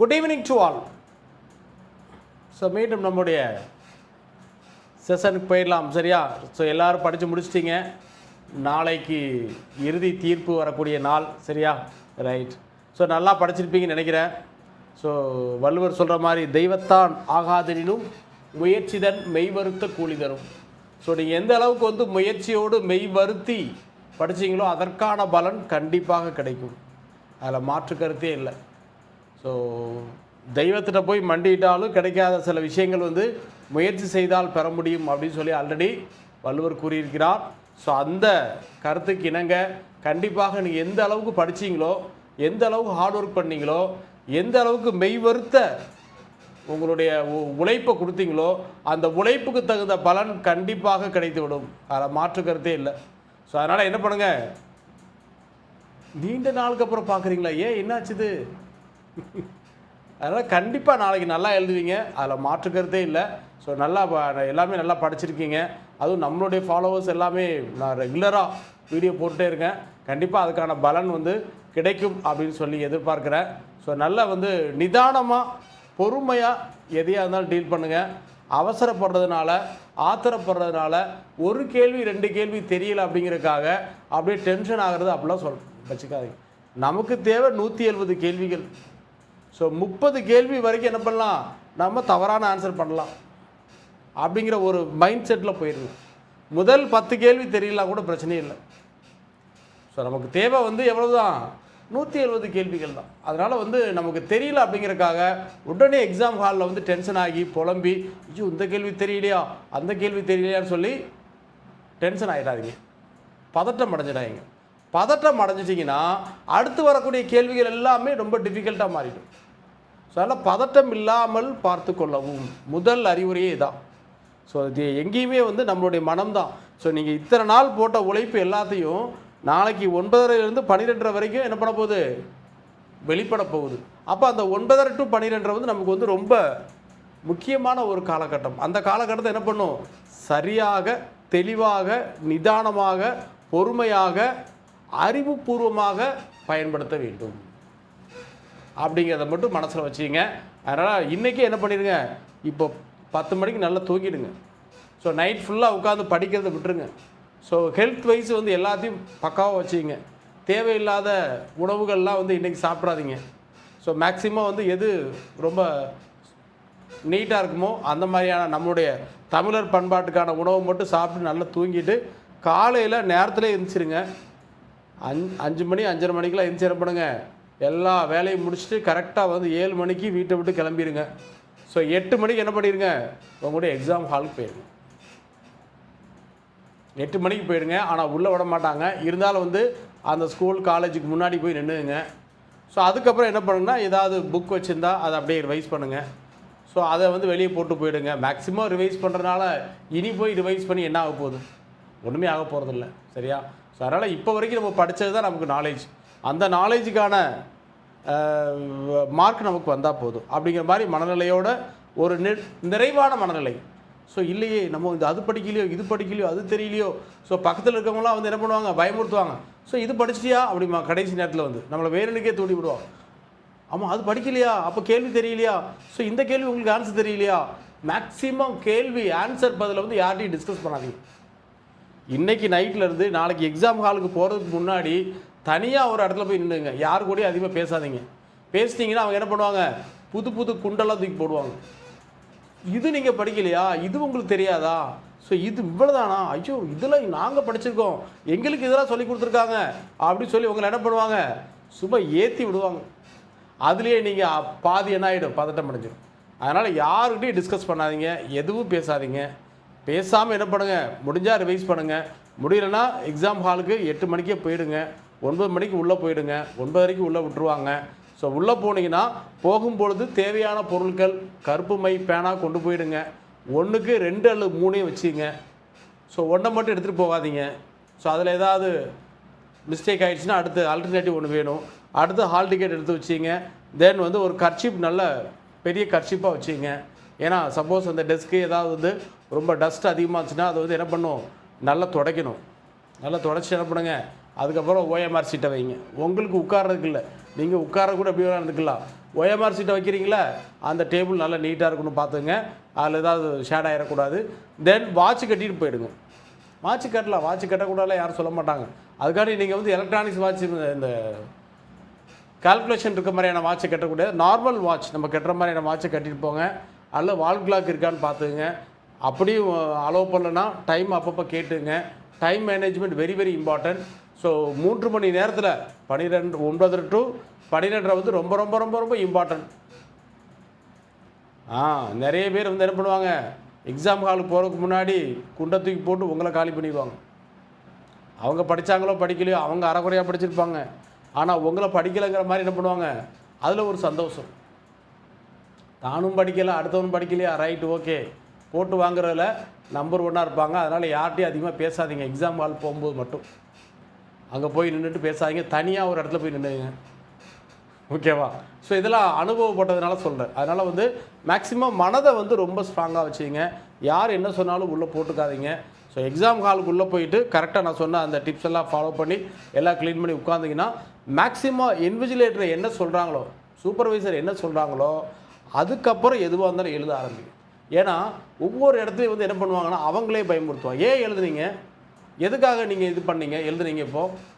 Good evening to all so மீண்டும் நம்முடைய செஷனுக்கு போயிடலாம். சரியா? ஸோ எல்லோரும் படித்து முடிச்சிட்டிங்க. நாளைக்கு இறுதி தீர்ப்பு வரக்கூடிய நாள். சரியா? ரைட் ஸோ நல்லா படிச்சிருப்பீங்கன்னு நினைக்கிறேன். ஸோ வள்ளுவர் சொல்கிற மாதிரி தெய்வத்தான் ஆகாதனினும் முயற்சிதன் மெய் வருத்த கூலி தரும். ஸோ நீங்கள் எந்த அளவுக்கு வந்து முயற்சியோடு மெய் வருத்தி படிச்சீங்களோ அதற்கான பலன் கண்டிப்பாக கிடைக்கும். அதில் மாற்று கருத்தே இல்லை. ஸோ தெய்வத்திட்ட போய் மண்டிட்டாலும் கிடைக்காத சில விஷயங்கள் வந்து முயற்சி செய்தால் பெற முடியும் அப்படின்னு சொல்லி ஆல்ரெடி வள்ளுவர் கூறியிருக்கிறார். ஸோ அந்த கருத்துக்கு இணங்க கண்டிப்பாக நீங்கள் எந்த அளவுக்கு படிச்சீங்களோ எந்த அளவுக்கு ஹார்ட் ஒர்க் பண்ணீங்களோ எந்த அளவுக்கு மெய்வருத்த உங்களுடைய உ- உழைப்பை கொடுத்தீங்களோ அந்த உழைப்புக்கு தகுந்த பலன் கண்டிப்பாக கிடைத்துவிடும். அதில் மாற்று கருத்தே இல்லை. ஸோ அதனால் என்ன பண்ணுங்கள் நீண்ட நாளுக்கு அப்புறம் பார்க்குறீங்களா ஏன் என்னாச்சுது அதனால் கண்டிப்பாக நாளைக்கு நல்லா எழுதுவீங்க. அதில் மாற்றுக்கிறதே இல்லை. ஸோ நல்லா எல்லாமே நல்லா படிச்சிருக்கீங்க. அதுவும் நம்மளுடைய ஃபாலோவர்ஸ் எல்லாமே நான் ரெகுலராக வீடியோ போட்டுட்டே இருக்கேன். கண்டிப்பாக அதுக்கான பலன் வந்து கிடைக்கும் அப்படின்னு சொல்லி எதிர்பார்க்குறேன். ஸோ நல்லா வந்து நிதானமாக பொறுமையாக எதையாக இருந்தாலும் டீல் பண்ணுங்கள் அவசரப்படுறதுனால ஆத்திரப்படுறதுனால ஒரு கேள்வி ரெண்டு கேள்வி தெரியல அப்படிங்கிறதுக்காக அப்படியே டென்ஷன் ஆகிறது அப்படிலாம் சொல் வச்சுக்காதீங்க. நமக்கு தேவை நூற்றி எழுபது கேள்விகள். ஸோ முப்பது கேள்வி வரைக்கும் என்ன பண்ணலாம்? நம்ம தவறான ஆன்சர் பண்ணலாம். அப்படிங்கிற ஒரு மைண்ட் செட்டில் போயிடுங்க முதல் பத்து கேள்வி தெரியலாம் கூட பிரச்சனையே இல்லை. ஸோ நமக்கு தேவை வந்து எவ்வளோ தான் நூற்றி எழுபது கேள்விகள் தான். அதனால் வந்து நமக்கு தெரியல அப்படிங்கிறக்காக உடனே எக்ஸாம் ஹாலில் வந்து டென்ஷன் ஆகி புலம்பி ஐயோ இந்த கேள்வி தெரியலையா? அந்த கேள்வி தெரியலையான்னு சொல்லி டென்ஷன் ஆகிடாதீங்க பதட்டம் அடைஞ்சிடாதீங்க. பதட்டம் அடைஞ்சிட்டிங்கன்னா அடுத்து வரக்கூடிய கேள்விகள் எல்லாமே ரொம்ப டிஃபிகல்ட்டாக மாறிடும். அதனால் பதட்டம் இல்லாமல் பார்த்து கொள்ளவும் முதல் அறிவுரையே தான் ஸோ இது எங்கேயுமே வந்து நம்மளுடைய மனம்தான். ஸோ நீங்கள் இத்தனை நாள் போட்ட உழைப்பு எல்லாத்தையும் நாளைக்கு ஒன்பதரைலேருந்து பன்னிரெண்டரை வரைக்கும் என்ன பண்ண போகுது? வெளிப்பட போகுது. அப்போ அந்த ஒன்பதரை டு பன்னிரெண்டரை வந்து நமக்கு வந்து ரொம்ப முக்கியமான ஒரு காலகட்டம். அந்த காலகட்டத்தை என்ன பண்ணும்? சரியாக தெளிவாக நிதானமாக பொறுமையாக அறிவுபூர்வமாக பயன்படுத்த வேண்டும். அப்படிங்கிறத மட்டும் மனசில் வச்சுங்க. அதனால் இன்றைக்கி என்ன பண்ணிடுங்க? இப்போ பத்து மணிக்கு நல்லா தூங்கிடுங்க. ஸோ நைட் ஃபுல்லாக உட்காந்து படிக்கிறத விட்டுருங்க. ஸோ ஹெல்த் வைஸ் வந்து எல்லாத்தையும் பக்காவாக வச்சுங்க. தேவையில்லாத உணவுகள்லாம் வந்து இன்றைக்கி சாப்பிட்றாதீங்க ஸோ மேக்ஸிமம் வந்து எது ரொம்ப நீட்டாக இருக்குமோ அந்த மாதிரியான நம்மளுடைய தமிழர் பண்பாட்டுக்கான உணவு மட்டும் சாப்பிட்டு நல்லா தூங்கிட்டு காலையில் நேரத்தில் எழுந்திரிச்சிருங்க அஞ் அஞ்சு மணி அஞ்சரை மணிக்கெலாம் எழுந்திரிச்சு பண்ணுங்க? எல்லா வேலையும் முடிச்சுட்டு கரெக்டாக வந்து ஏழு மணிக்கு வீட்டை விட்டு கிளம்பிடுங்க ஸோ எட்டு மணிக்கு என்ன பண்ணிடுங்க உங்களுடைய எக்ஸாம் ஹாலுக்கு போயிடுங்க எட்டு மணிக்கு போயிடுங்க ஆனால் உள்ளே விட மாட்டாங்க. இருந்தாலும் வந்து அந்த ஸ்கூல் காலேஜுக்கு முன்னாடி போய் நின்றுங்க ஸோ அதுக்கப்புறம் என்ன பண்ணுங்கன்னா ஏதாவது புக் வச்சுருந்தா அதை அப்படியே ரிவைஸ் பண்ணுங்கள் ஸோ அதை வந்து வெளியே போட்டு போயிடுங்க. மேக்ஸிமம் ரிவைஸ் பண்ணுறதுனால இனி போய் ரிவைஸ் பண்ணி என்ன ஆக போகுது? ஒன்றுமே ஆக போகிறதில்ல சரியா? ஸோ அதனால் இப்போ வரைக்கும் நம்ம படித்தது தான் நமக்கு நாலேஜ் அந்த நாலேஜுக்கான மார்க் நமக்கு வந்தால் போதும். அப்படிங்கிற மாதிரி மனநிலையோட ஒரு நிறைவான மனநிலை. ஸோ இல்லையே நம்ம இந்த அது படிக்கலையோ இது படிக்கலையோ அது தெரியலையோ. ஸோ பக்கத்தில் இருக்கவங்களாம் வந்து என்ன பண்ணுவாங்க? பயமுறுத்துவாங்க. ஸோ இது படிச்சிட்டியா? அப்படிமா கடைசி நேரத்தில் வந்து. நம்மளை வேறனுக்கே தூண்டி விடுவாங்க ஆமாம் அது படிக்கலையா? அப்போ கேள்வி தெரியலையா? ஸோ இந்த கேள்வி உங்களுக்கு ஆன்சர் தெரியலையா? மேக்ஸிமம் கேள்வி ஆன்சர் பதில் வந்து யார்ட்டையும் டிஸ்கஸ் பண்ணாதீங்க. இன்றைக்கி நைட்ல இருந்து நாளைக்கு எக்ஸாம் ஹாலுக்கு போகிறதுக்கு முன்னாடி தனியாக ஒரு இடத்துல போய் நின்றுங்க யார் கூடயும் அதிகமாக பேசாதீங்க. பேசிட்டிங்கன்னா அவங்க என்ன பண்ணுவாங்க? புது புது குண்டெல்லாம் தூக்கி போடுவாங்க. இது நீங்கள் படிக்கலையா? இது உங்களுக்கு தெரியாதா? ஸோ இது இவ்வளோதானா ஐயோ இதில் நாங்கள் படிச்சிருக்கோம். எங்களுக்கு இதெல்லாம் சொல்லி கொடுத்துருக்காங்க. அப்படின்னு சொல்லி உங்களை என்ன பண்ணுவாங்க? சும்மா ஏற்றி விடுவாங்க. அதுலேயே நீங்கள் பாதி என்ன ஆகிடும் பதட்டம் அடைஞ்சிடும் அதனால் யாருக்கிட்டையும் டிஸ்கஸ் பண்ணாதீங்க. எதுவும் பேசாதீங்க. பேசாமல் என்ன பண்ணுங்கள் முடிஞ்சால் ரிவைஸ் பண்ணுங்கள் முடியலன்னா எக்ஸாம் ஹாலுக்கு எட்டு மணிக்கே போயிடுங்க. ஒன்பது மணிக்கு உள்ளே போயிடுங்க. ஒன்பதரைக்கு உள்ளே விட்டுருவாங்க. ஸோ உள்ளே போனீங்கன்னா போகும்பொழுது தேவையான பொருட்கள் கருப்பு மை பேனா கொண்டு போயிடுங்க. ஒன்றுக்கு ரெண்டு அல்லது மூணையும் வச்சுங்க. ஸோ ஒன்றை மட்டும் எடுத்துகிட்டு போகாதீங்க. ஸோ அதில் ஏதாவது மிஸ்டேக் ஆகிடுச்சுன்னா அடுத்து ஆல்டர்னேட்டிவ் ஒன்று வேணும். அடுத்து ஹால் டிக்கெட் எடுத்து வச்சிங்க. தென் வந்து ஒரு கர்ச்சிப் நல்ல பெரிய கர்ச்சிப்பாக வச்சிங்க. ஏன்னா சப்போஸ் அந்த டெஸ்க்கு ஏதாவது வந்து ரொம்ப டஸ்ட் இருந்துச்சுன்னா அதை வந்து என்ன பண்ணும்? நல்லா துடைக்கணும். நல்லா துடைச்சி என்ன பண்ணுங்க? அதுக்கப்புறம் ஓஎம்ஆர் சீட்டை வைங்க. உங்களுக்கு உட்கார்றதுக்கு இல்லை. நீங்கள் உட்கார கூட எப்படி இருந்துக்கலாம் ஓஎம்ஆர் சீட்டை வைக்கிறீங்களா? அந்த டேபிள் நல்லா நீட்டாக இருக்கணும் பார்த்துங்க. அதில் ஏதாவது ஷேட் ஆகிடக்கூடாது தென் வாட்ச் கட்டிட்டு போயிடுங்க. வாட்ச் கட்டலாம். வாட்ச் கட்டக்கூடாதுல யாரும் சொல்ல மாட்டாங்க. அதுக்காண்டி நீங்கள் வந்து எலக்ட்ரானிக்ஸ் வாட்ச் இந்த கால்குலேஷன் இருக்க மாதிரியான வாட்சை கட்டக்கூடாது. நார்மல் வாட்ச் நம்ம கட்டுற மாதிரியான வாட்சை கட்டிட்டு போங்க. அல்ல வால் கிளாக் இருக்கான்னு பார்த்துங்க. அப்படியும் uh, அலோவ் பண்ணலன்னா டைம் அப்பப்போ கேட்டுங்க. Time management very very important so மூன்று மணி நேரத்தில் பன்னிரெண்டு ஒன்பது டு பன்னிரெண்டரை வந்து ரொம்ப ரொம்ப ரொம்ப ரொம்ப இம்பார்ட்டன்ட் ஆ நிறைய பேர் வந்து என்ன பண்ணுவாங்க? எக்ஸாம் ஹாலுக்கு போகிறதுக்கு முன்னாடி குண்டை தூக்கி போட்டு உங்களை காலி பண்ணிடுவாங்க. அவங்க படித்தாங்களோ படிக்கலையோ அவங்க அறகுறையாக படிச்சிருப்பாங்க. ஆனால் உங்களை படிக்கலைங்கிற மாதிரி என்ன பண்ணுவாங்க? அதில் ஒரு சந்தோஷம். தானும் படிக்கலை அடுத்தவனும் படிக்கலையா? ரைட்டு ஓகே போட்டு வாங்குறதுல நம்பர் ஒன்னாக இருப்பாங்க. அதனால் யார்கிட்டையும் அதிகமாக பேசாதீங்க. எக்ஸாம் ஹால் போகும்போது மட்டும். அங்கே போய் நின்றுட்டு பேசாதீங்க. தனியாக ஒரு இடத்துல போய் நின்றுங்க ஓகேவா? ஸோ இதெல்லாம் அனுபவப்பட்டதுனால சொல்கிறேன் அதனால் வந்து மேக்ஸிமம் மனதை வந்து ரொம்ப ஸ்ட்ராங்காக வச்சுங்க யார் என்ன சொன்னாலும் உள்ளே போட்டுக்காதீங்க. ஸோ எக்ஸாம் ஹாலுக்கு உள்ளே போயிட்டு கரெக்டாக நான் சொன்ன அந்த டிப்ஸ் எல்லாம் ஃபாலோ பண்ணி எல்லாம் க்ளீன் பண்ணி உட்காந்திங்கன்னா மேக்ஸிமம் இன்விஜிலேட்டர் என்ன சொல்கிறாங்களோ சூப்பர்வைசர் என்ன சொல்கிறாங்களோ அதுக்கப்புறம் எதுவாக இருந்தாலும் எழுத ஆரம்பிக்கும் ஏன்னா ஒவ்வொரு இடத்துலையும் வந்து என்ன பண்ணுவாங்கன்னா அவங்களே பயமுறுத்துவாங்க. ஏன் எழுதுனீங்க? எதுக்காக நீங்கள் இது பண்ணீங்க? எழுதுனீங்க இப்போது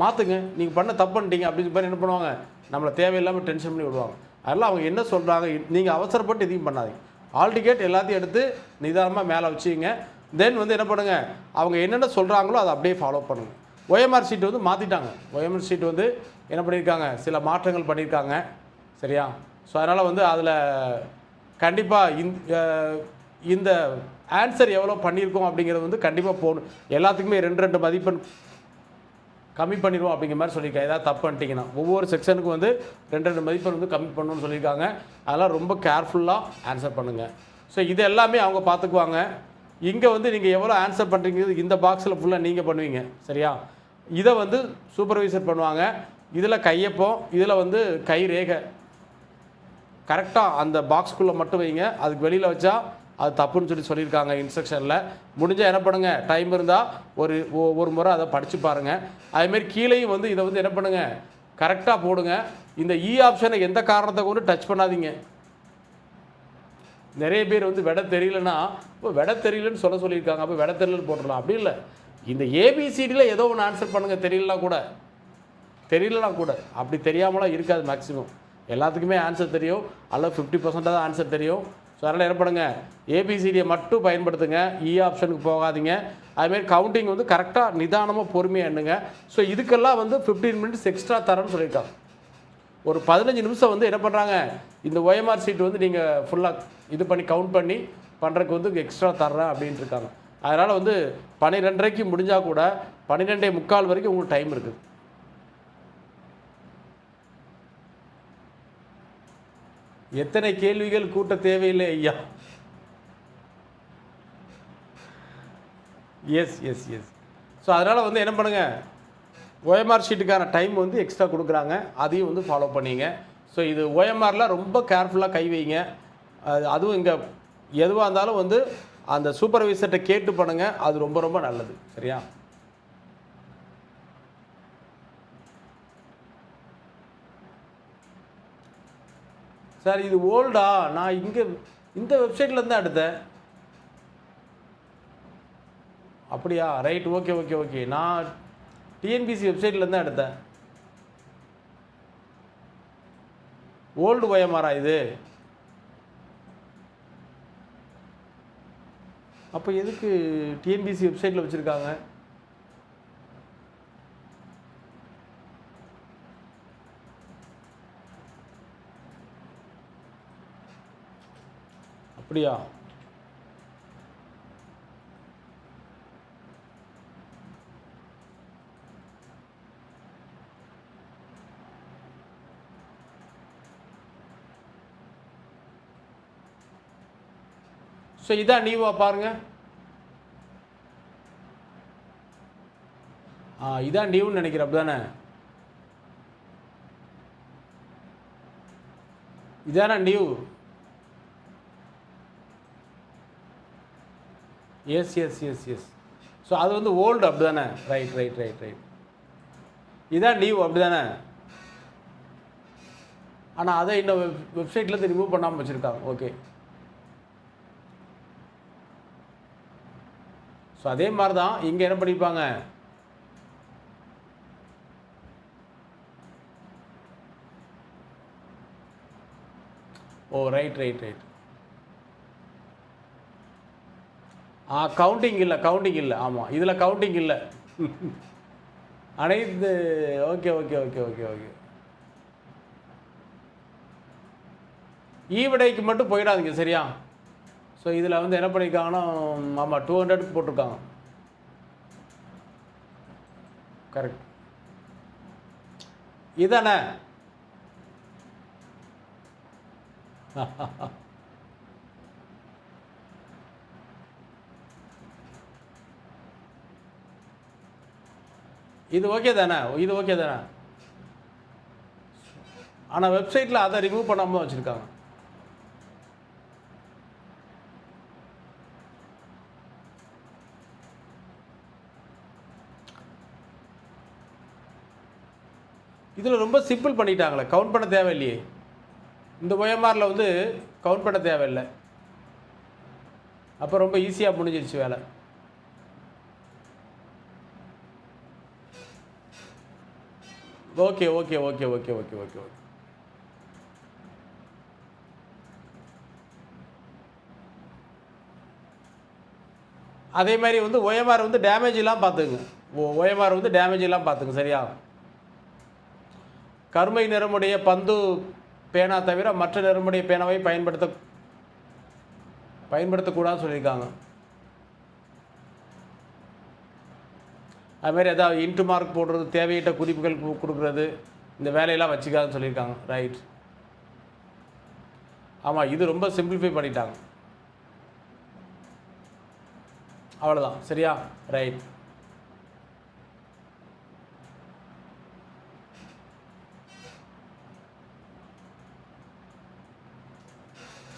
மாற்றுங்க நீங்கள் பண்ண தப்பு பண்ணிட்டீங்க அப்படின்னு பேர் என்ன பண்ணுவாங்க? நம்மளை தேவையில்லாமல் டென்ஷன் பண்ணி விடுவாங்க. அதெல்லாம் அவங்க என்ன சொல்கிறாங்க நீங்கள் அவசரப்பட்டு எதையும் பண்ணாதீங்க. ஆல் டிக்கெட் எல்லாத்தையும் எடுத்து நிதானமாக மேலே வச்சுங்க. தென் வந்து என்ன பண்ணுங்க? அவங்க என்னென்ன சொல்கிறாங்களோ அதை அப்படியே ஃபாலோ பண்ணுங்க. ஒயம்ஆர் சீட்டு வந்து மாற்றிட்டாங்க ஒயம்ஆர் சீட் வந்து என்ன பண்ணியிருக்காங்க? சில மாற்றங்கள் பண்ணியிருக்காங்க. சரியா? ஸோ அதனால் வந்து அதில் கண்டிப்பாக இந்த இந்த ஆன்சர் எவ்வளோ பண்ணியிருக்கோம் அப்படிங்கிறது வந்து கண்டிப்பாக போகணும். எல்லாத்துக்குமே ரெண்டு ரெண்டு மதிப்பெண் கம்மி பண்ணிடுவோம் அப்படிங்கிற மாதிரி சொல்லியிருக்காங்க. ஏதாவது தப்பு பண்ணிட்டீங்கன்னா ஒவ்வொரு செக்ஷனுக்கும் வந்து ரெண்டு ரெண்டு மதிப்பெண் வந்து கம்மி பண்ணணும்னு சொல்லியிருக்காங்க. அதெல்லாம் ரொம்ப கேர்ஃபுல்லாக ஆன்சர் பண்ணுங்கள் ஸோ இது எல்லாமே அவங்க பார்த்துக்குவாங்க இங்கே வந்து நீங்கள் எவ்வளோ ஆன்சர் பண்ணுறீங்க இந்த பாக்ஸில் ஃபுல்லாக நீங்கள் பண்ணுவீங்க. சரியா? இதை வந்து சூப்பர்வைசர் பண்ணுவாங்க. இதில் கையப்பம் இதில் வந்து கை ரேகை. கரெக்டாக அந்த பாக்ஸ்குள்ளே மட்டும் வைங்க. அதுக்கு வெளியில் வச்சா அது தப்புன்னு சொல்லி சொல்லியிருக்காங்க இன்ஸ்ட்ரக்ஷனில். முடிஞ்சால் என்ன பண்ணுங்கள் டைம் இருந்தால் ஒரு ஒரு முறை அதை படித்து பாருங்கள் அதேமாரி கீழேயும் வந்து இதை வந்து என்ன பண்ணுங்கள் கரெக்டாக போடுங்க. இந்த e இ ஆப்ஷனை எந்த காரணத்தை கொண்டு டச் பண்ணாதீங்க. நிறைய பேர் வந்து விட தெரியலன்னா இப்போ விட தெரியலன்னு சொல்ல சொல்லியிருக்காங்க. அப்போ விட தெரியலன்னு போட்டுடலாம். அப்படி இல்லை. இந்த ஏபிசிடியில் ஏதோ ஒன்று ஆன்சர் பண்ணுங்கள் தெரியலனா கூட. தெரியலனா கூட. அப்படி தெரியாமலாம் இருக்காது மேக்ஸிமம் எல்லாத்துக்குமே ஆன்சர் தெரியும். அல்ல ஃபிஃப்டி பர்சன்டாக தான் ஆன்சர் தெரியும். ஸோ அதனால் என்ன பண்ணுங்கள் ஏபிசிடியை மட்டும் பயன்படுத்துங்க. E இ ஆப்ஷனுக்கு போகாதீங்க. அதுமாரி கவுண்டிங் வந்து கரெக்டாக நிதானமாக பொறுமையாக எண்ணுங்க. ஸோ இதுக்கெல்லாம் வந்து ஃபிஃப்டீன் மினிட்ஸ் எக்ஸ்ட்ரா தரேன்னு சொல்லியிருக்காங்க. ஒரு பதினஞ்சு நிமிஷம் வந்து என்ன பண்ணுறாங்க இந்த ஒயம்ஆர் சீட் வந்து நீங்கள் ஃபுல்லாக இது பண்ணி கவுண்ட் பண்ணி பண்ணுறதுக்கு வந்து எக்ஸ்ட்ரா தர்றேன் அப்படின்ட்டு இருக்காங்க. அதனால் வந்து பன்னிரெண்டரைக்கு முடிஞ்சால் கூட பன்னிரெண்டே முக்கால் வரைக்கும் உங்களுக்கு டைம் இருக்குது. எத்தனை கேள்விகள் கூட்ட தேவையில்லை ஐயா. எஸ் எஸ் எஸ் ஸோ அதனால் வந்து என்ன பண்ணுங்கள் ஓஎம்ஆர் ஷீட்டுக்கான டைம் வந்து எக்ஸ்ட்ரா கொடுக்குறாங்க. அதையும் வந்து ஃபாலோ பண்ணிங்க. ஸோ இது ஓஎம்ஆரில் ரொம்ப கேர்ஃபுல்லாக கை வைங்க. அது அதுவும் இங்கே எதுவாக இருந்தாலும் வந்து அந்த சூப்பர்வைசர்கிட்ட கேட்டு பண்ணுங்கள் அது ரொம்ப ரொம்ப நல்லது. சரியா? சார் இது ஓல்டா? நான் இங்கே இந்த வெப்சைட்லேருந்து இருந்து எடுத்தேன். அப்படியா? ரைட் ஓகே ஓகே ஓகே நான் டிஎன்பிசி வெப்சைட்லேருந்து எடுத்தேன். ஓல்டு ஒயமாரா இது? அப்போ எதுக்கு டிஎன்பிசி வெப்சைட்டில் வச்சுருக்காங்க? அப்படியா? ஸோ இதான் நீவா பாருங்க. ஆ இதான் நியூன்னு நினைக்கிறேன் அப்படிதானே? இதான new yes yes yes yes so அது வந்து ஓல்டு அப்படி தானே ரைட் ரைட் ரைட் ரைட் இதான் நியூ அப்படி தானே ஆனால் அதை இன்னும் வெப் வெப்சைட்லேருந்து ரிமூவ் பண்ணாமல் வச்சுருக்காங்க. ஓகே ஸோ அதே மாதிரி தான் இங்கே என்ன பண்ணிப்பாங்க? ஓ ரைட் ரைட் ரைட் ஆ கவுண்டிங் இல்லை கவுண்டிங் இல்லை. ஆமாம் இதில் கவுண்டிங் இல்லை. அனைத்து okay okay okay okay okay ஈவிடைக்கு மட்டும் போயிடாதீங்க சரியா? ஸோ இதில் வந்து என்ன பண்ணியிருக்காங்கன்னா ஆமாம் டூ ஹண்ட்ரடுக்கு போட்டிருக்காங்க. கரெக்ட் இதானே? இது ஓகே தானே? இது ஓகே தானே? ஆனால் வெப்சைட்டில் அதை ரிமூவ் பண்ணாமல் தான் வச்சுருக்காங்க. இதில் ரொம்ப சிம்பிள் பண்ணிட்டாங்களே கவுண்ட் பண்ண தேவையில்லையே. இந்த ஒயமாரில் வந்து கவுண்ட் பண்ண தேவையில்லை. அப்போ ரொம்ப ஈஸியாக முடிஞ்சிருச்சு வேலை. Okay okay okay okay okay okay okay. அதே மாதிரி வந்து ஒயமார் வந்து டேமேஜ் எல்லாம் பார்த்துங்க ஒயமார் வந்து டேமேஜ் எல்லாம் பார்த்துங்க சரியா? கருமை நிறமுடைய பந்து பேனா தவிர மற்ற நிறமுடைய பேனாவை பயன்படுத்த பயன்படுத்தக்கூடாதுன்னு சொல்லியிருக்காங்க. அதுமாதிரி ஏதாவது இன்ட்டு மார்க் போடுறது தேவையிட்ட குறிப்புகள் கு- கொடுக்குறது இந்த வேலையெல்லாம் வச்சுக்காதுன்னு சொல்லியிருக்காங்க. ரைட் ஆமாம் இது ரொம்ப சிம்பிளிஃபை பண்ணிட்டாங்க. அவ்வளோதான் சரியா? ரைட்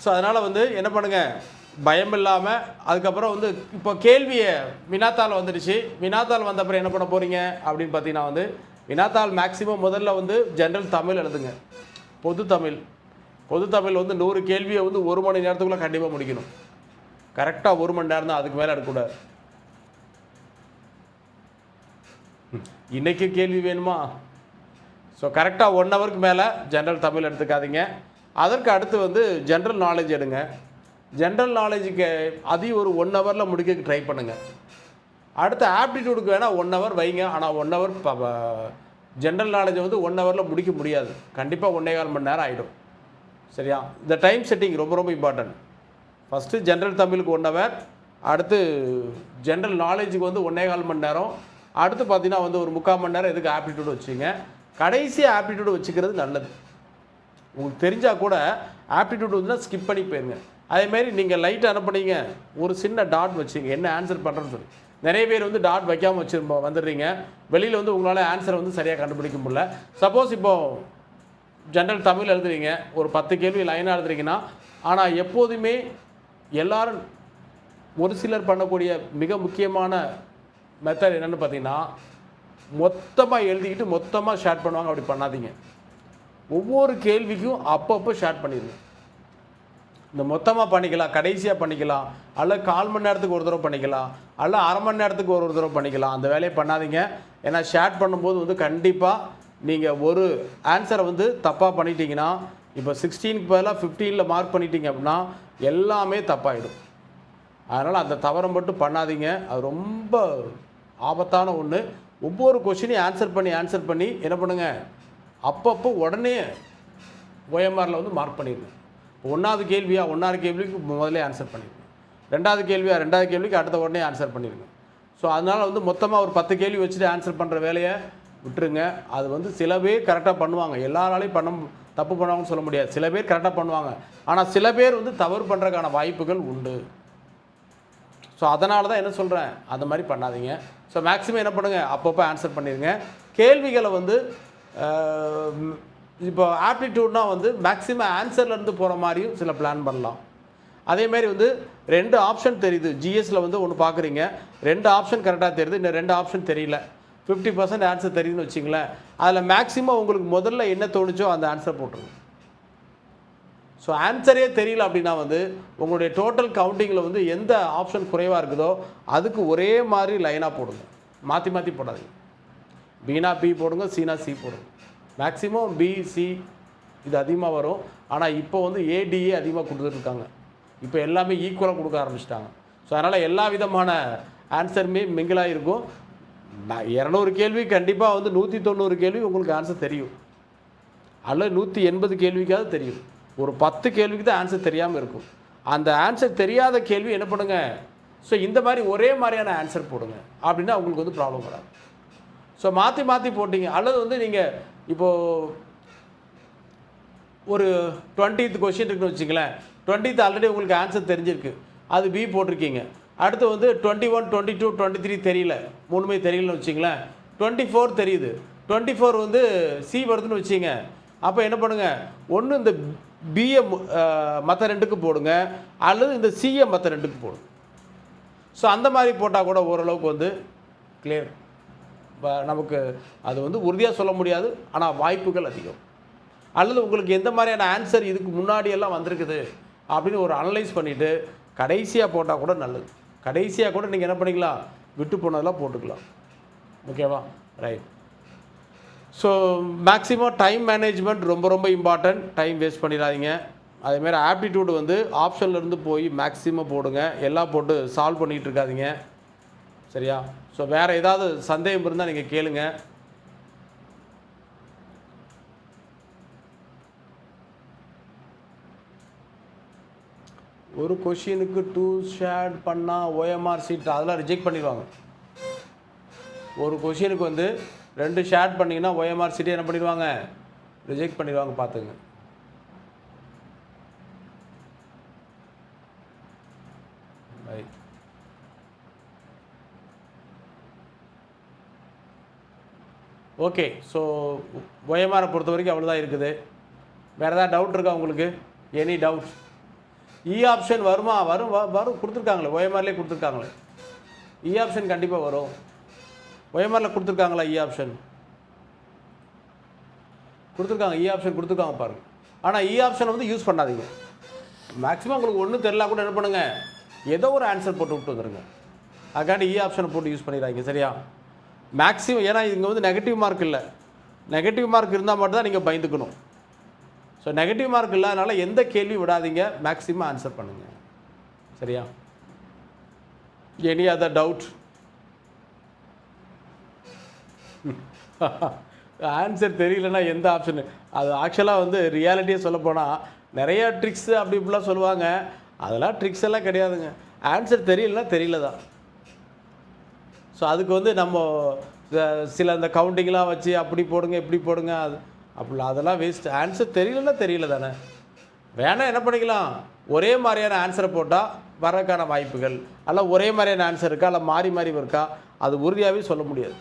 ஸோ அதனால் வந்து என்ன பண்ணுங்கள் பயம் இல்லாமல் அதுக்கப்புறம் வந்து இப்போ கேள்வியை வினாத்தாள் வந்துடுச்சு. வினாத்தாள் வந்த அப்புறம் என்ன பண்ண போகிறீங்க அப்படின்னு பார்த்தீங்கன்னா வந்து வினாத்தாள் மேக்ஸிமம் முதல்ல வந்து ஜென்ரல் தமிழ் எழுதுங்க. பொது தமிழ். பொது தமிழ் வந்து நூறு கேள்வியை வந்து ஒரு மணி நேரத்துக்குள்ளே கண்டிப்பாக முடிக்கணும். கரெக்டாக ஒரு மணி நேரம் தான் அதுக்கு மேலே எடுக்கக்கூடாது. இன்றைக்கு கேள்வி வேணுமா? ஸோ கரெக்டாக ஒன் ஹவருக்கு மேலே ஜென்ரல் தமிழ் எடுத்துக்காதீங்க. அதற்கு அடுத்து வந்து ஜென்ரல் நாலேஜ் எடுங்க. ஜென்ரல் நாலேஜுக்கு அதையும் ஒரு ஒன் ஹவரில் முடிக்க ட்ரை பண்ணுங்கள் அடுத்து ஆப்டிடியூடுக்கு வேணால் ஒன் ஹவர் வைங்க. ஆனால் ஒன் ஹவர் ஜென்ரல் நாலேஜை வந்து ஒன் ஹவரில் முடிக்க முடியாது. கண்டிப்பாக ஒன்றே கால் மணி நேரம் ஆகிடும் சரியா? இந்த டைம் செட்டிங் ரொம்ப ரொம்ப இம்பார்ட்டன்ட் ஃபஸ்ட்டு ஜென்ரல் தமிழுக்கு ஒன் ஹவர் அடுத்து ஜென்ரல் நாலேஜுக்கு வந்து ஒன்றே கால் மணி நேரம். அடுத்து பார்த்தீங்கன்னா வந்து ஒரு முக்கால் மணி நேரம் எதுக்கு ஆப்டிடியூடு வச்சுங்க? கடைசி ஆப்டிடியூடு வச்சுக்கிறது நல்லது. உங்களுக்கு தெரிஞ்சால் கூட ஆப்டிடியூடு வந்து ஸ்கிப் பண்ணி போயிருங்க. அதேமாரி நீங்கள் லைட் அனுப்புனீங்க ஒரு சின்ன டாட் வச்சுங்க என்ன ஆன்சர் பண்ணுறதுன்னு சொல்லி. நிறைய பேர் வந்து டாட் வைக்காமல் வச்சு வந்துடுறீங்க. வெளியில் வந்து உங்களால் ஆன்சரை வந்து சரியாக கண்டுபிடிக்க முடியல. சப்போஸ் இப்போது ஜென்ரல் தமிழ் எழுதுறீங்க ஒரு பத்து கேள்வி லைனாக எழுதுறீங்கன்னா ஆனால் எப்போதுமே எல்லாரும் ஒரு சிலர் பண்ணக்கூடிய மிக முக்கியமான மெத்தட் என்னென்னு பார்த்தீங்கன்னா மொத்தமாக எழுதிக்கிட்டு மொத்தமாக ஷேர் பண்ணுவாங்க அப்படி பண்ணாதீங்க. ஒவ்வொரு கேள்விக்கும் அப்பப்போ ஷேர் பண்ணிடுங்க இந்த மொத்தமாக பண்ணிக்கலாம் கடைசியாக பண்ணிக்கலாம் அல்ல கால் மணி நேரத்துக்கு ஒரு தடவை பண்ணிக்கலாம் அல்ல அரை மணி நேரத்துக்கு ஒரு ஒரு தடவை பண்ணிக்கலாம். அந்த வேலையை பண்ணாதீங்க. ஏன்னா ஷேர் பண்ணும்போது வந்து கண்டிப்பாக நீங்கள் ஒரு ஆன்சரை வந்து தப்பாக பண்ணிட்டீங்கன்னா இப்போ சிக்ஸ்டீனுக்கு பதிலாக ஃபிஃப்டீனில் மார்க் பண்ணிட்டீங்க அப்படின்னா எல்லாமே தப்பாயிடும். அதனால் அந்த தவறை மட்டும் பண்ணாதீங்க. அது ரொம்ப ஆபத்தான ஒன்று ஒவ்வொரு கொஷினையும் ஆன்சர் பண்ணி ஆன்சர் பண்ணி என்ன பண்ணுங்கள் அப்பப்போ உடனே ஓஎம்ஆரில் வந்து மார்க் பண்ணிடுங்க. ஒன்றாவது கேள்வியாக ஒன்றாவது கேள்விக்கு முதல்ல ஆன்சர் பண்ணியிருக்கேன் ரெண்டாவது கேள்வியாக ரெண்டாவது கேள்விக்கு அடுத்த உடனே ஆன்சர் பண்ணியிருக்கேன் ஸோ அதனால் வந்து மொத்தமாக ஒரு பத்து கேள்வி வச்சுட்டு ஆன்சர் பண்ணுற வேலையை விட்டுருங்க. அது வந்து சில பேர் கரெக்டாக பண்ணுவாங்க. எல்லாராலையும் பண்ண தப்பு பண்ணுவாங்கன்னு சொல்ல முடியாது. சில பேர் கரெக்டாக பண்ணுவாங்க. ஆனால் சில பேர் வந்து தவறு பண்ணுறதுக்கான வாய்ப்புகள் உண்டு. ஸோ அதனால தான் என்ன சொல்கிறேன் அந்த மாதிரி பண்ணாதீங்க. ஸோ மேக்ஸிமம் என்ன பண்ணுங்கள் அப்பப்போ ஆன்சர் பண்ணிடுங்க கேள்விகளை வந்து இப்போ ஆப்டிடியூட்னா வந்து மேக்ஸிமம் ஆன்சர்லேருந்து போகிற மாதிரியும் சில பிளான் பண்ணலாம். அதேமாரி வந்து ரெண்டு ஆப்ஷன் தெரியுது. ஜிஎஸ்சில் வந்து ஒன்று பார்க்குறீங்க ரெண்டு ஆப்ஷன் கரெக்டாக தெரியுது. இன்னும் ரெண்டு ஆப்ஷன் தெரியல. ஃபிஃப்டி பர்சன்ட் ஆன்சர் தெரியுதுன்னு வச்சிங்களேன். அதில் மேக்ஸிமம் உங்களுக்கு முதல்ல என்ன தோணுச்சோ அந்த ஆன்சர் போட்டுருங்க. ஸோ ஆன்சரே தெரியல அப்படின்னா வந்து உங்களுடைய டோட்டல் கவுண்டிங்கில் வந்து எந்த ஆப்ஷன் குறைவாக இருக்குதோ அதுக்கு ஒரே மாதிரி லைனாக போடுங்க. மாற்றி மாற்றி போடாதீங்க. பீனா பி போடுங்க சீனா சி போடுங்க. மேக்ஸிமம் பிசி இது அதிகமாக வரும். ஆனால் இப்போ வந்து ஏடிஏ அதிகமாக கொடுத்துட்ருக்காங்க. இப்போ எல்லாமே ஈக்குவலாக கொடுக்க ஆரம்பிச்சிட்டாங்க. ஸோ அதனால் எல்லா விதமான ஆன்சருமே மிங்கிளாக இருக்கும் நான் இரநூறு கேள்வி கண்டிப்பாக வந்து நூற்றி தொண்ணூறு கேள்வி உங்களுக்கு ஆன்சர் தெரியும். அல்லது நூற்றி எண்பது கேள்விக்காவது தெரியும். ஒரு பத்து கேள்விக்கு தான் ஆன்சர் தெரியாமல் இருக்கும். அந்த ஆன்சர் தெரியாத கேள்வி என்ன பண்ணுங்க? ஸோ இந்த மாதிரி ஒரே மாதிரியான ஆன்சர் போடுங்க. அப்படின்னா உங்களுக்கு வந்து ப்ராப்ளம் வராது. ஸோ மாற்றி மாற்றி போட்டீங்க. அல்லது வந்து நீங்கள் இப்போது ஒரு டுவெண்ட்டித் கொஷின் இருக்குன்னு வச்சுங்களேன் டுவெண்ட்டித் ஆல்ரெடி உங்களுக்கு ஆன்சர் தெரிஞ்சிருக்கு. அது பி போட்டிருக்கீங்க. அடுத்து வந்து twenty one twenty two twenty three தெரியல. மூணுமே தெரியலன்னு வச்சிங்களேன் டுவெண்ட்டி ஃபோர் தெரியுது. டுவெண்ட்டி ஃபோர் வந்து சி வருதுன்னு வச்சிங்க. அப்போ என்ன பண்ணுங்கள் ஒன்று இந்த பிஏ மற்ற ரெண்டுக்கு போடுங்க. அல்லது இந்த சிஏ மற்ற ரெண்டுக்கு போடுங்க. ஸோ அந்த மாதிரி போட்டால் கூட ஓரளவுக்கு வந்து கிளியர் நமக்கு அது வந்து உறுதியாக சொல்ல முடியாது. ஆனால் வாய்ப்புகள் அதிகம். அல்லது உங்களுக்கு எந்த மாதிரியான ஆன்சர் இதுக்கு முன்னாடியெல்லாம் வந்திருக்குது அப்படின்னு ஒரு அனலைஸ் பண்ணிவிட்டு கடைசியாக போட்டால் கூட நல்லது. கடைசியாக கூட நீங்கள் என்ன பண்ணிக்கலாம்? விட்டு போனதெல்லாம் போட்டுக்கலாம். ஓகேவா? Right so maximum time management ரொம்ப ரொம்ப இம்பார்ட்டன்ட் டைம் வேஸ்ட் பண்ணிடாதீங்க. அதேமாரி ஆப்டிடியூடு வந்து ஆப்ஷன்லேருந்து போய் மேக்ஸிமம் போடுங்க. எல்லாம் போட்டு சால்வ் பண்ணிகிட்டு இருக்காதிங்க. சரியா? ஸோ வேறு ஏதாவது சந்தேகம் இருந்தால் நீங்கள் கேளுங்க. ஒரு கொஷினுக்கு டூ ஷேட் பண்ணால் ஓஎம்ஆர் சீட் அதெல்லாம் ரிஜெக்ட் பண்ணிடுவாங்க. ஒரு கொஷினுக்கு வந்து ரெண்டு ஷேட் பண்ணிங்கன்னா ஓஎம்ஆர் சீட்டை என்ன பண்ணிடுவாங்க? ரிஜெக்ட் பண்ணிடுவாங்க பார்த்துங்க ரைட் ஓகே ஸோ ஒயமாரை பொறுத்த வரைக்கும் அவ்வளோதான் இருக்குது. வேறு ஏதாவது டவுட் இருக்கா உங்களுக்கு? எனி டவுட் இ ஆப்ஷன் வருமா? வரும் வ- வரும் கொடுத்துருக்காங்களே. ஒயமாரிலே கொடுத்துருக்காங்களே. இ e ஆப்ஷன் கண்டிப்பாக வரும். ஒயமாரில் கொடுத்துருக்காங்களா இ e ஆப்ஷன் கொடுத்துருக்காங்க இ e ஆப்ஷன் கொடுத்துருக்காங்க பாருங்கள் ஆனால் இ ஆப்ஷனை வந்து யூஸ் பண்ணாதீங்க. மேக்ஸிமம் உங்களுக்கு ஒன்றும் தெரில கூட என்ன பண்ணுங்கள் ஏதோ ஒரு ஆன்சர் போட்டு விட்டு வந்துருங்க. அதுக்காண்டி இ ஆப்ஷனை போட்டு யூஸ் பண்ணிடுறாங்க சரியா? மேக்ஸிமம் ஏன்னா இங்கே வந்து நெகட்டிவ் மார்க் இல்லை. நெகட்டிவ் மார்க் இருந்தால் மட்டும்தான் நீங்கள் பயந்துக்கணும். ஸோ நெகட்டிவ் மார்க் இல்லாதனால எந்த கேள்வி விடாதீங்க மேக்ஸிமம் ஆன்சர் பண்ணுங்கள் சரியா? எனி அதர் டவுட் ஆன்சர் தெரியலனா எந்த ஆப்ஷனு அது ஆக்சுவலாக வந்து ரியாலிட்டியே சொல்ல போனால் நிறைய ட்ரிக்ஸு அப்படி இப்படிலாம் சொல்லுவாங்க. அதெல்லாம் ட்ரிக்ஸ் எல்லாம் கிடையாதுங்க. ஆன்சர் தெரியலனா தெரியல தான் ஸோ அதுக்கு வந்து நம்ம சில இந்த கவுண்டிங்லாம் வச்சு அப்படி போடுங்க இப்படி போடுங்க அது அப்படிலாம் அதெல்லாம் வேஸ்ட் ஆன்சர் தெரியலன்னா தெரியல தானே. வேணால் என்ன பண்ணிக்கலாம்? ஒரே மாதிரியான ஆன்சரை போட்டால் வரக்கான வாய்ப்புகள். அல்ல ஒரே மாதிரியான ஆன்சர் இருக்கா? அல்ல மாறி மாறி இருக்கா? அது உறுதியாகவே சொல்ல முடியாது.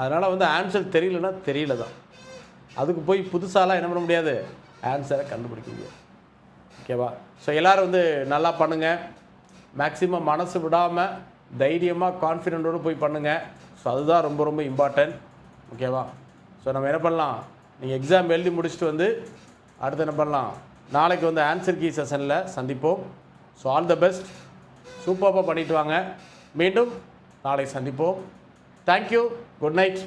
அதனால் வந்து ஆன்சர் தெரியலன்னா தெரியல தான். அதுக்கு போய் புதுசாலாம் என்ன பண்ண முடியாது? ஆன்சரை கண்டுபிடிக்க முடியாது. ஓகேவா ஸோ எல்லோரும் வந்து நல்லா பண்ணுங்கள் மேக்ஸிமம் மனசு விடாமல் தைரியமாக கான்ஃபிடென்ட்டோடு போய் பண்ணுங்கள் ஸோ அதுதான் ரொம்ப ரொம்ப இம்பார்ட்டன்ட் ஓகேவா ஸோ நம்ம என்ன பண்ணலாம்? நீங்கள் எக்ஸாம் எழுதி முடிச்சுட்டு வந்து அடுத்து என்ன பண்ணலாம்? நாளைக்கு வந்து ஆன்சர் கீ செஷனில் சந்திப்போம். ஸோ ஆல் த பெஸ்ட் சூப்பராக பண்ணிட்டு வாங்க. மீண்டும் நாளை சந்திப்போம். Thank you good night